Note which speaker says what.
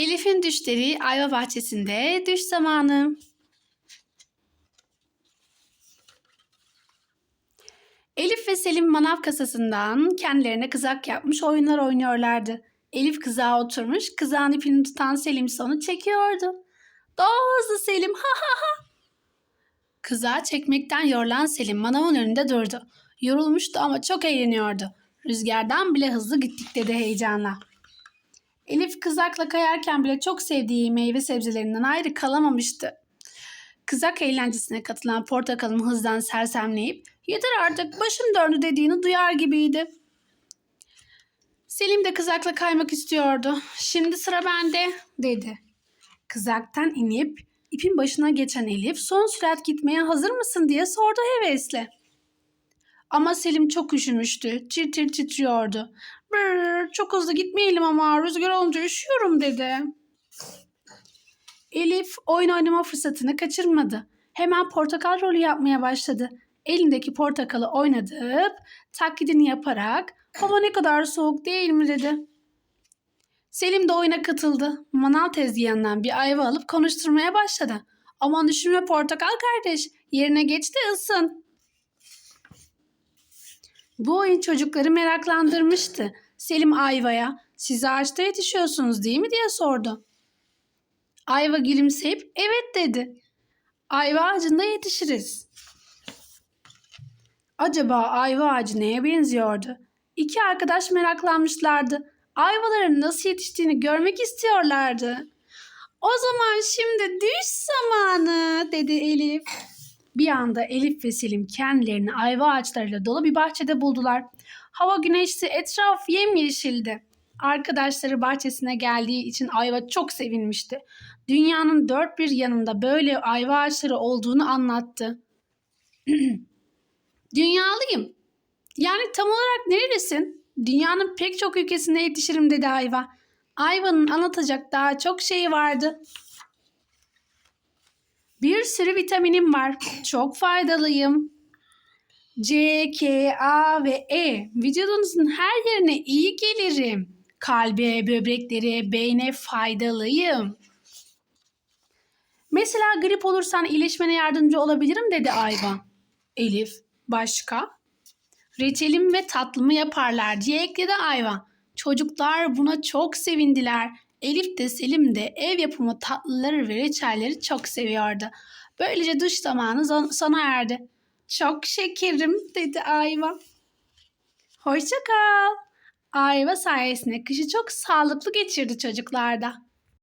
Speaker 1: Elif'in düşleri ayva bahçesinde düş zamanı. Elif ve Selim manav kasasından kendilerine kızak yapmış oyunlar oynuyorlardı. Elif kızağa oturmuş, kızağın ipini tutan Selim ise onu çekiyordu. Daha hızlı Selim, ha ha ha. Kızağı çekmekten yorulan Selim manavın önünde durdu. Yorulmuştu ama çok eğleniyordu. Rüzgardan bile hızlı gittik dedi heyecanla. Elif kızakla kayarken bile çok sevdiği meyve sebzelerinden ayrı kalamamıştı. Kızak eğlencesine katılan portakalın hızdan sersemleyip yeter artık başım döndü dediğini duyar gibiydi. Selim de kızakla kaymak istiyordu. Şimdi sıra bende dedi. Kızaktan inip ipin başına geçen Elif son sürat gitmeye hazır mısın diye sordu hevesle. Ama Selim çok üşümüştü. Tir tir titriyordu. Çok hızlı gitmeyelim ama rüzgar olunca üşüyorum dedi. Elif oyun oynama fırsatını kaçırmadı. Hemen portakal rolü yapmaya başladı. Elindeki portakalı oynadıp taklidini yaparak hava ne kadar soğuk değil mi dedi. Selim de oyuna katıldı. Manav tezgahından bir ayva alıp konuşturmaya başladı. Aman düşünme portakal kardeş yerine geç de ısın. Bu oyun çocukları meraklandırmıştı. Selim Ayva'ya siz ağaçta yetişiyorsunuz değil mi diye sordu. Ayva gülümseyip evet dedi. Ayva ağacında yetişiriz. Acaba ayva ağacı neye benziyordu? İki arkadaş meraklanmışlardı. Ayvaların nasıl yetiştiğini görmek istiyorlardı. O zaman şimdi düş zamanı dedi Elif. Bir anda Elif ve Selim kendilerini ayva ağaçlarıyla dolu bir bahçede buldular. Hava güneşli, etraf yemyeşildi. Arkadaşları bahçesine geldiği için ayva çok sevinmişti. Dünyanın dört bir yanında böyle ayva ağaçları olduğunu anlattı. Dünyalıyım. Yani tam olarak nerelisin? Dünyanın pek çok ülkesinde yetişirim dedi ayva. Ayvanın anlatacak daha çok şeyi vardı. Bir sürü vitaminim var. Çok faydalıyım. C, K, A ve E vücudunuzun her yerine iyi gelirim. Kalbe, böbreklere, beyne faydalıyım. Mesela grip olursan iyileşmene yardımcı olabilirim dedi Ayva. Elif, başka? Reçelim ve tatlımı yaparlar diye ekledi Ayva. Çocuklar buna çok sevindiler. Elif de Selim de ev yapımı tatlıları ve reçelleri çok seviyordu. Böylece duş zamanı sona erdi. Çok şekerim dedi Ayva. Hoşça kal. Ayva sayesinde kışı çok sağlıklı geçirdi çocuklarda.